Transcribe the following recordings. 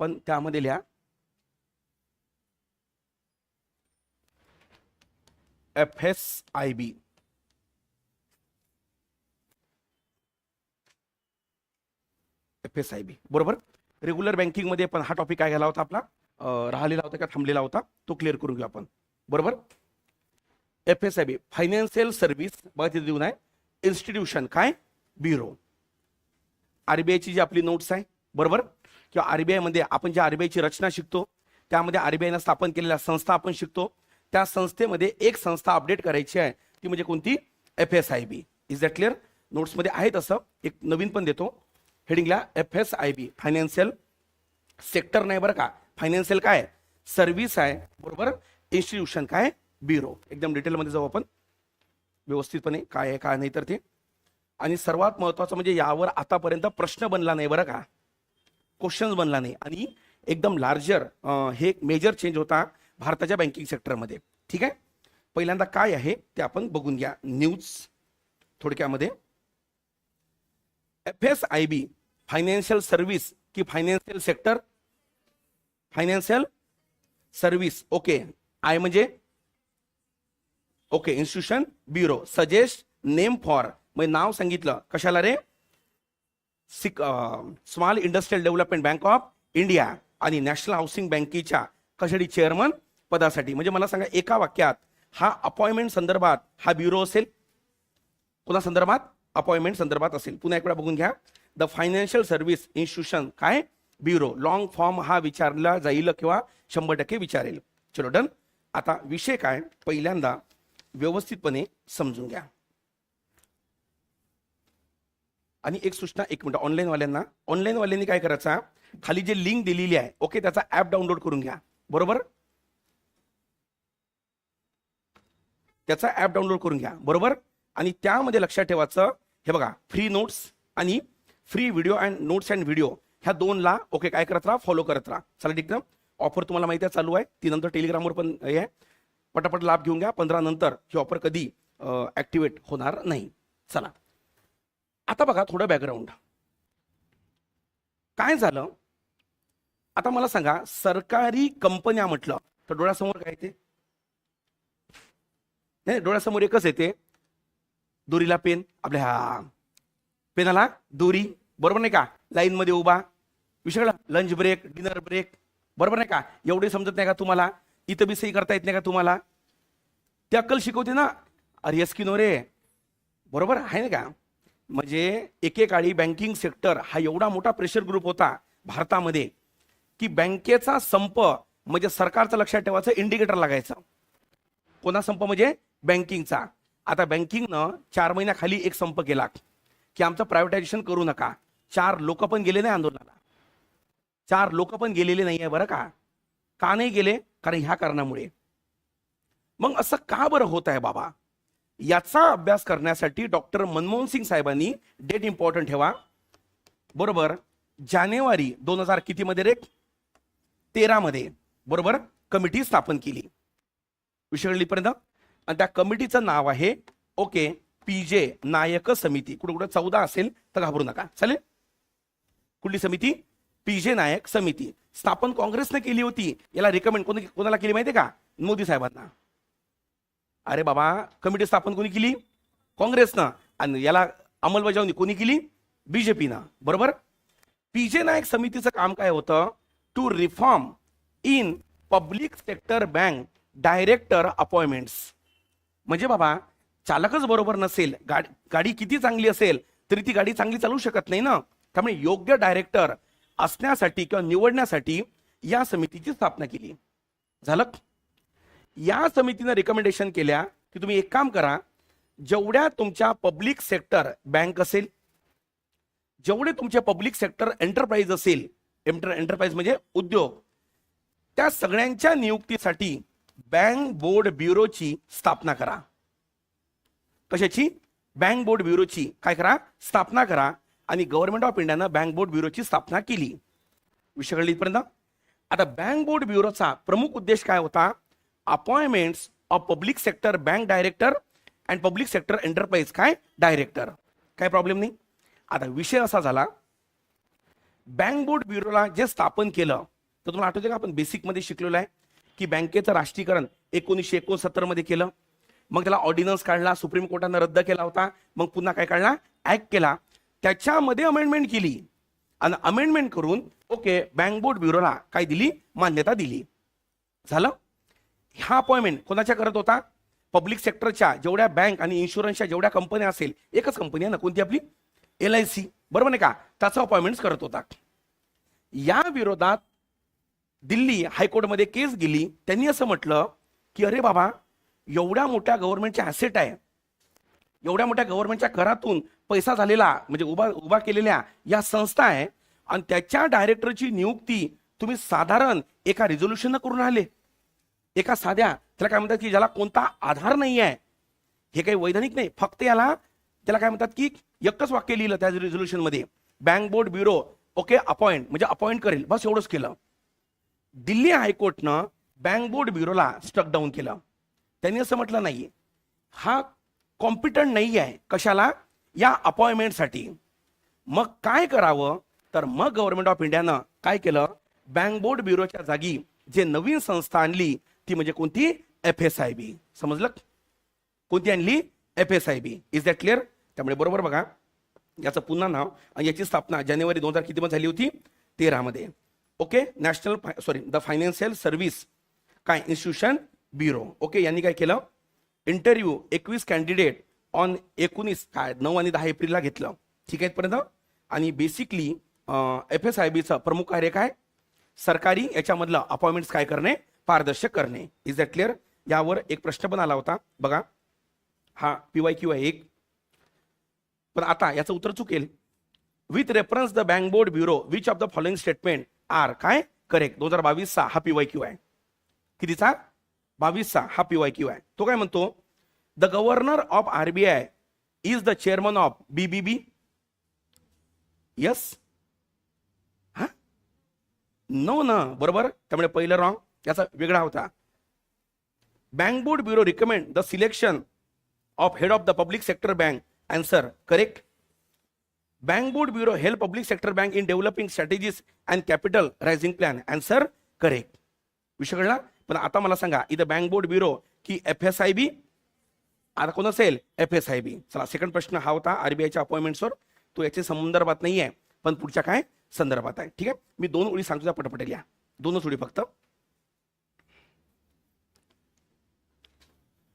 पण त्यामध्ये लिहा. F S I B F S I B बरोबर? रेग्युलर बँकिंगमध्ये पण हा टॉपिक काय घ्यायला होता आपला? राहिलेला होता का थांबलेला होता? तो क्लिअर करून घेऊ आपण. बरोबर? F S I B financial service बघा तिथे देऊन आहे. इन्स्टिट्यूशन काय? ब्युरो आरबीआयची जी आपली नोट्स आहे. बरोबर? किंवा आरबीआयमध्ये आपण ज्या आरबीआयची रचना शिकतो त्यामध्ये आरबीआयनं स्थापन केलेल्या संस्था आपण शिकतो त्या संस्थेमध्ये एक संस्था अपडेट करायची आहे ती म्हणजे कोणती? F S I B. Is that clear नोट्समध्ये आहे तसं एक नवीन पण देतो. हेडिंगला F S I B financial sector नाही बरं का? फायनान्शियल काय? सर्व्हिस आहे बरोबर? इन्स्टिट्यूशन काय? ब्युरो एकदम डिटेलमध्ये जाऊ आपण. व्यवस्थितपणे काय आहे काय नाही तर ते. आणि सर्वात महत्वाचं म्हणजे यावर आतापर्यंत प्रश्न बनला नाही बरं का? क्वेश्चन्स बनला नाही. आणि एकदम लार्जर हे एक मेजर चेंज होता भारताच्या बँकिंग सेक्टरमध्ये ठीक आहे? पहिल्यांदा काय आहे ते आपण बघून घ्या. न्यूज थोडक्यामध्ये. F S I B financial service की financial sector financial service okay I म्हणजे? Okay institution bureau suggest name for म्हणजे नाव सांगितलं. कशाला रे? Sick small industrial development bank of India आणि नॅशनल हाऊसिंग बँकेच्या कशासाठी चेअरमन पदासाठी. म्हणजे मला सांगा एका वाक्यात हा अपॉइंटमेंट संदर्भात हा ब्युरो असेल? पुन्हा संदर्भात अपॉइंटमेंट संदर्भात असेल. पुन्हा एक वेळा बघून घ्या. द फायनान्शियल सर्व्हिस इन्स्टिट्यूशन काय? ब्युरो. लॉंग फॉर्म हा विचारला जाईल किंवा शंभर टक्के विचारेल. चलो डन. आता विषय काय? पहिल्यांदा व्यवस्थितपणे समजून घ्या. आणि एक सूचना एक मिनिट ऑनलाईनवाल्यांना. ऑनलाईनवाल्यांनी काय करायचा? खाली जे लिंक दिलेली आहे ओके त्याचा ऍप डाउनलोड करून घ्या. बरोबर? त्याचा ऍप डाउनलोड करून घ्या. बरोबर? आणि त्यामध्ये लक्षात ठेवायचं हे बघा फ्री नोट्स आणि free video and notes and video ह्या दोनला ओके काय करत राहा फॉलो करत राहा. चला ठीक ना? ऑफर तुम्हाला माहिती आहे चालू आहे. ती नंतर टेलिग्रामवर पण हे आहे. पटापट लाभ घेऊन घ्या. पंधरा नंतर ही ऑफर कधी ऍक्टिवेट होणार नाही. चला. आता बघा थोडं बॅकग्राऊंड काय झालं? आता मला सांगा सरकारी कंपन्या म्हटलं तर डोळ्यासमोर काय येते? नाही डोळ्यासमोर एकच येते. दोरीला पेन आपल्या हा. पेनाला दोरी बरोबर नाही का? लाईन मध्ये उभा. विषय लंच ब्रेक डिनर ब्रेक बरोबर नाही का? एवढे समजत नाही का तुम्हाला? इथं बी सही करता येत नाही का तुम्हाला? ते अक्कल शिकवते ना? अरे यस नो रे. बरोबर? आहे ना का? म्हणजे एकेकाळी बँकिंग सेक्टर हा एवढा मोठा प्रेशर ग्रुप होता भारतामध्ये की बँकेचा संप म्हणजे सरकारचं लक्षात ठेवायचं इंडिकेटर लागायचं. कोणा संप म्हणजे? बँकिंगचा. आता बँकिंगनं चार महिन्याखाली एक संप केला की आमचं प्रायव्हेटायझेशन करू नका. चार लोक पण गेले नाही आंदोलनाला. चार लोक पण गेलेले नाही आहे बरं का. का नाही गेले? कारण ह्या कारणामुळे. मग असं का बरं होत आहे बाबा? याचा अभ्यास करण्यासाठी डॉक्टर मनमोहन सिंग साहेबांनी डेट इम्पॉर्टंट ठेवा. बरोबर? जानेवारी दोन हजार किती मध्ये रे? तेरा मध्ये बरोबर? कमिटी स्थापन केली. विषय आणि त्या कमिटीचं नाव आहे ओके पी जे नायक समिती. कुठं कुठं चौदा असेल तर घाबरू नका. चालेल? कुठली समिती? पी जे नायक समिती. स्थापन काँग्रेसनं केली होती. याला रिकमेंड कोणी कोणाला केली माहितीये का? मोदी साहेबांना. अरे बाबा कमिटी स्थापन कोणी केली? काँग्रेसनं. आणि याला अंमलबजावणी कोणी केली? बीजेपीनं. बरोबर? पीजे नायक समितीचं काम काय होतं? To reform in public sector bank director appointments म्हणजे बाबा चालकच बरोबर नसेल गाडी गाडी किती चांगली असेल तरी ती गाडी चांगली चालू शकत नाही ना? त्यामुळे योग्य डायरेक्टर असण्यासाठी किंवा निवडण्यासाठी या समितीची स्थापना केली. झालं? या समितीनं रिकमेंडेशन केल्या की तुम्ही एक काम करा जेवढ्या तुमच्या पब्लिक सेक्टर बँक असेल जेवढे तुमचे पब्लिक सेक्टर एंटरप्राइज असेल एंटर एंटरप्राइज म्हणजे उद्योग त्या सगळ्यांच्या नियुक्तीसाठी बँक बोर्ड ब्युरोची स्थापना करा. कशाची? बँक बोर्ड ब्युरोची काय करा? स्थापना करा. आणि गव्हर्नमेंट ऑफ इंडियानं बँक बोर्ड ब्युरोची स्थापना केली. विषय कळली इथपर्यंत? आता बँक बोर्ड ब्युरोचा प्रमुख उद्देश काय होता? Appointments of public sector bank director and public sector enterprise काय? डायरेक्टर काय प्रॉब्लेम नाही? आता विषय असा झाला बँक बोर्ड ब्युरोला जे स्थापन केलं तर तुम्हाला आठवते का आपण बेसिकमध्ये शिकलेलो आहे? की बँकेचं राष्ट्रीयकरण एकोणीसशे एकोणसत्तरमध्ये केलं मग त्याला ऑर्डिनन्स काढला सुप्रीम कोर्टानं रद्द केला होता मग पुन्हा काय काढला? ऍक्ट केला. त्याच्यामध्ये अमेंडमेंट केली. आणि अमेंडमेंट करून ओके बँक बोर्ड ब्युरोला काय दिली मान्यता दिली. झालं? हा अपॉइंटमेंट कोणाच्या करत होता? पब्लिक सेक्टरच्या जेवढ्या बँक आणि इन्शुरन्सच्या जेवढ्या कंपन्या असेल एकच कंपनी आहे ना? कोणती आपली? एल आय सी बरोबर नाही का? त्याचा अपॉइंटमेंट करत होता. या विरोधात दिल्ली हायकोर्टमध्ये केस गेली. त्यांनी असं म्हटलं की अरे बाबा एवढ्या मोठ्या गव्हर्नमेंटच्या ॲसेट आहे. एवढ्या मोठ्या गव्हर्नमेंटच्या करातून पैसा झालेला म्हणजे उभा उभा केलेल्या या संस्था आहे. आणि त्याच्या डायरेक्टरची नियुक्ती तुम्ही साधारण एका रिझोल्युशननं करून आले एका साध्या त्याला काय म्हणतात की ज्याला कोणता आधार नाही आहे हे काही वैधानिक नाही फक्त याला त्याला काय म्हणतात की एकच वाक्य लिहिलं त्या रिझोल्युशनमध्ये. Bank board bureau okay appoint म्हणजे अपॉइंट करेल. बस एवढंच केलं. दिल्ली हायकोर्टनं बँक बोर्ड ब्युरोला स्टक डाऊन केलं. त्यांनी असं म्हटलं नाही हा कॉम्पिटंट नाही आहे कशाला? या अपॉइंटमेंटसाठी मग काय करावं? तर मग गव्हर्नमेंट ऑफ इंडियानं काय केलं? बँक बोर्ड ब्युरोच्या जागी जे नवीन संस्था आणली ती म्हणजे कोणती? एफ एस आय बी समजलं? कोणती आणली? F S I B is that clear त्यामुळे बरोबर बघा. याचं पुन्हा नाव आणि याची स्थापना जानेवारी दोन हजार किती मध्ये झाली होती? तेरामध्ये. Okay national sorry the financial service काय? इन्स्टिट्यूशन ब्युरो ओके यांनी काय केलं? इंटरव्ह्यू एकवीस कॅन्डिडेट ऑन एकोणीस काय? नऊ आणि दहा एप्रिलला घेतलं. ठीक आहे इथपर्यंत? आणि बेसिकली एफ एस आय बीचं प्रमुख कार्य काय? सरकारी याच्यामधलं अपॉइंटमेंट्स काय करणे? पारदर्शक करणे. इज दॅट क्लिअर यावर एक प्रश्न पण आला होता. बघा. हा पी वाय क्यू आहे एक. पण आता याचं उत्तर चुकेल. With reference the bank board bureau which of the following statement are काय? करेक्ट दोन हजार बावीसचा हा पी वाय क्यू आहे. कितीचा? बावीसचा हा पी वाय क्यू आहे. तो काय म्हणतो? The governor of RBI is the chairman of BBB yes हा? नो ना बरोबर? त्यामुळे पहिलं रॉंग याचा वेगळा होता. Bank board bureau recommend the selection of head of the public sector bank answer correct bank board bureau help public sector bank in developing strategies and capital raising plan answer correct विषय कळला? पण आता मला सांगा इथं bank board bureau की F S I B आता कोण असेल? एफ एस आय बी चला सेकंड प्रश्न हा होता आरबीआयच्या अपॉइंटमेंट्सवर तो याच्या संदर्भात नाही आहे पण पुढच्या काय? संदर्भात आहे. ठीक आहे? मी दोन ओळी सांगतो त्या पटपट लिहा. दोनच ओळी फक्त.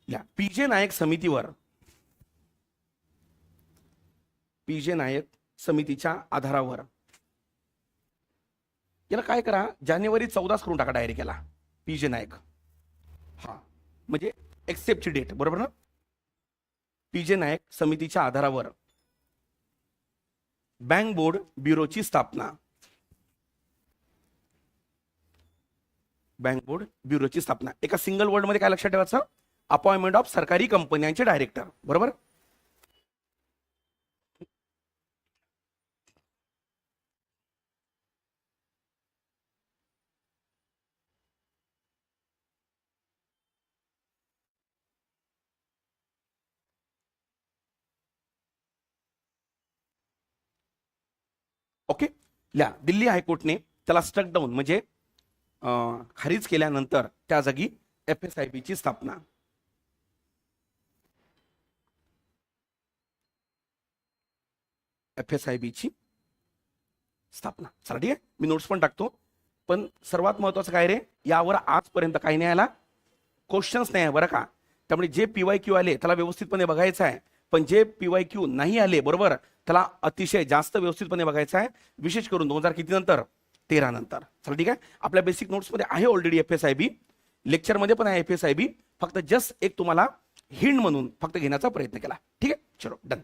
पी जे नायक समितीवर पी जे नायक समितीच्या आधारावर. याला काय करा? जानेवारी चौदाच करून टाका डायरेक्ट याला. पी जे नायक. हा. म्हणजे एक्सेप्टची डेट बरोबर ना? पी जे नायक समितीच्या आधारावर. बँक बोर्ड ब्युरोची स्थापना. बँक बोर्ड ब्युरोची स्थापना. एका सिंगल वर्डमध्ये काय लक्षात ठेवायचं? अपॉइंटमेंट ऑफ सरकारी कंपन्यांचे डायरेक्टर बरोबर? ओके ल्या दिल्ली हायकोर्टने त्याला स्टक डाऊन म्हणजे खारीज केल्यानंतर त्या जागी एफ एस आय बीची स्थापना. एफ एस आय बीची स्थापना. चला ठीक आहे? मी नोट्स पण टाकतो. पण सर्वात महत्वाचं काय रे? यावर आजपर्यंत काही नाही आला. क्वेश्चन्स नाही आहे बरं का? त्यामुळे जे पी वाय क्यू आले त्याला व्यवस्थितपणे बघायचं आहे. पण जे पी वाय क्यू नाही आले बरोबर? त्याला अतिशय जास्त व्यवस्थितपणे बघायचं आहे. विशेष करून दोन हजार किती नंतर? तेरा नंतर. चला ठीक आहे? आपल्या बेसिक नोट्समध्ये आहे already F S I B लेक्चरमध्ये पण आहे एफ एस आय बी फक्त जस्ट एक तुम्हाला हिंड म्हणून फक्त घेण्याचा प्रयत्न केला. ठीक आहे? चलो डन